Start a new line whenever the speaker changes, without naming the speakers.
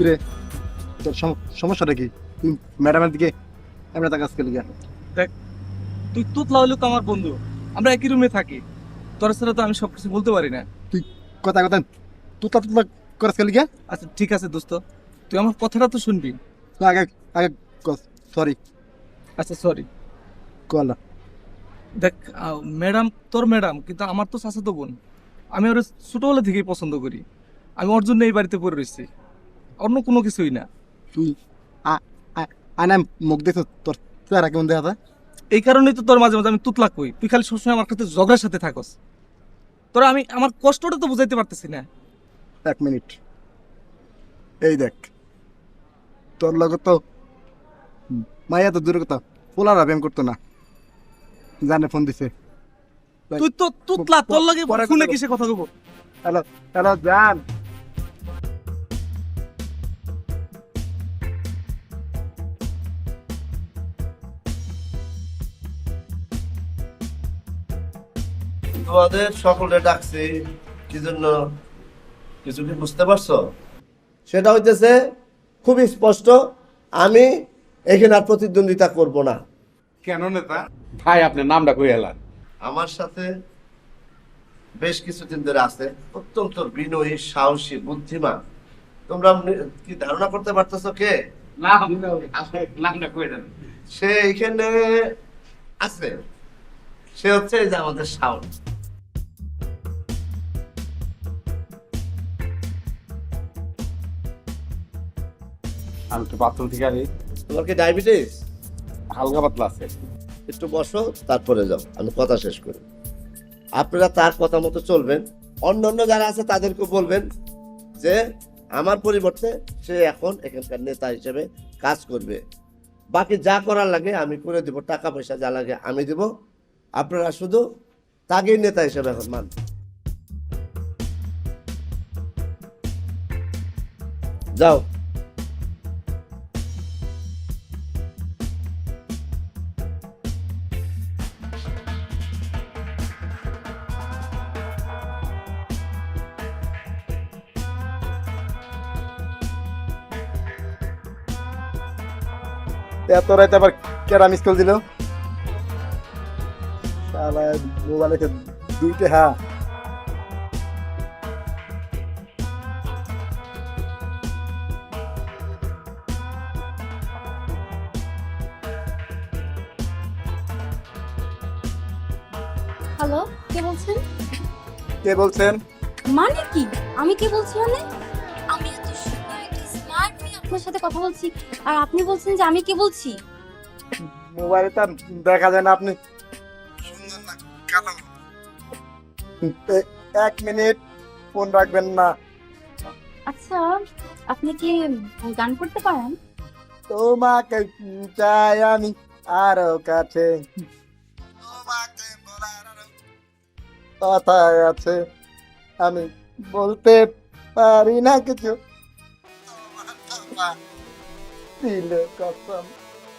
কিরে তোর সমস্যাটা কি? তুই ম্যাডামের দিকে এমনি তাকাস কে লিগা
তুই তুতলা হলেও তো আমার বন্ধু। আমরা একই রুমে থাকি। তোর সাথে তো আমি সবকিছু বলতে পারি না।
কথা কথা তুতলা তুতলা করাস কে লিগা
আচ্ছা ঠিক আছে দোস্ত। তুই আমার কথাটা তো শুনবি।
তুই আগে আগে সরি
আচ্ছা সরি
কলা
দেখ ম্যাডাম তোর ম্যাডাম কিন্তু আমার তো চাচাতো বোন। আমি ওর ছোটবেলা থেকেই পছন্দ করি। আমি ওর জন্য এই বাড়িতে পড়ে রয়েছি। অন্য কোনো কিছুই না।
মুখ তোর কেমন দেখা
এই কারণেই তো তোর মাঝে মাঝে আমি তুতলা কই তুই খালি সবসময় আমার কাছে ঝগড়ার সাথে থাকস। তোরা আমি আমার কষ্টটা তো বুঝাইতে পারতেছি না।
এক মিনিট। এই দেখ তোর লগে তো মাইয়া তো দূরের কথা পোলারা ব্যায়াম করতো না। জানে ফোন দিছে।
তুই তো তুতলা তোর লাগে ফোনে কিসে কথা কব?
হ্যালো হ্যালো জান।
তোমাদের সকলে ডাকছি কি জন্য? কিছু কি বুঝতে পারছ? সেটা হইতেছে খুবই স্পষ্ট আমি এখানে আর প্রতিদ্বন্দ্বিতা করব না।
কেন নেতা? ভাই আপনার নামটা কই এলান
আমার সাথে বেশ কিছুদিন ধরে আছে অত্যন্ত বিনয়ী সাহসী বুদ্ধিমান। তোমরা কি ধারণা করতে পারতেছো কে?
নাম নামটা কই দেন।
সে এখানে আছে। সে হচ্ছে এই যে আমাদের শাওন।
আমি তো বাথরুম থেকে আনি।
তোমার কি ডায়াবেটিস
হালকা পাতলা আছে।
একটু বসো তারপরে যাও। আমি কথা শেষ করি। আপনারা তার কথা মতো চলবেন। অন্য অন্য যারা আছে তাদেরকে বলবেন যে আমার পরিবর্তে সে এখন এখানকার নেতা হিসেবে কাজ করবে। বাকি যা করার লাগে আমি করে দিব টাকা পয়সা যা লাগে আমি দিব। আপনারা শুধু তাকেই নেতা হিসেবে এখন মান। যাও।
এত রাইতে আবার কেরা মিস কল দিল? মোবাইলে দুইটা হ্যাঁ
হ্যালো কে বলছেন?
কে বলছেন?
মানে কি? আমি কে বলছি মানে? আপনার সাথে কথা বলছি। আর আপনি বলছেন যে আমি কে বলছি?
মোবাইলে তো দেখা যায় না আপনি সুন্দর না কালো এক মিনিট ফোন রাখবেন না।
আচ্ছা আপনি কি গান করতে পারেন?
তোমাকে চাই আমি আরও কাছে। তোমাকে বলার কথা আছে। আমি বলতে পারি না কিছু। তোমার তোমার দিল কসম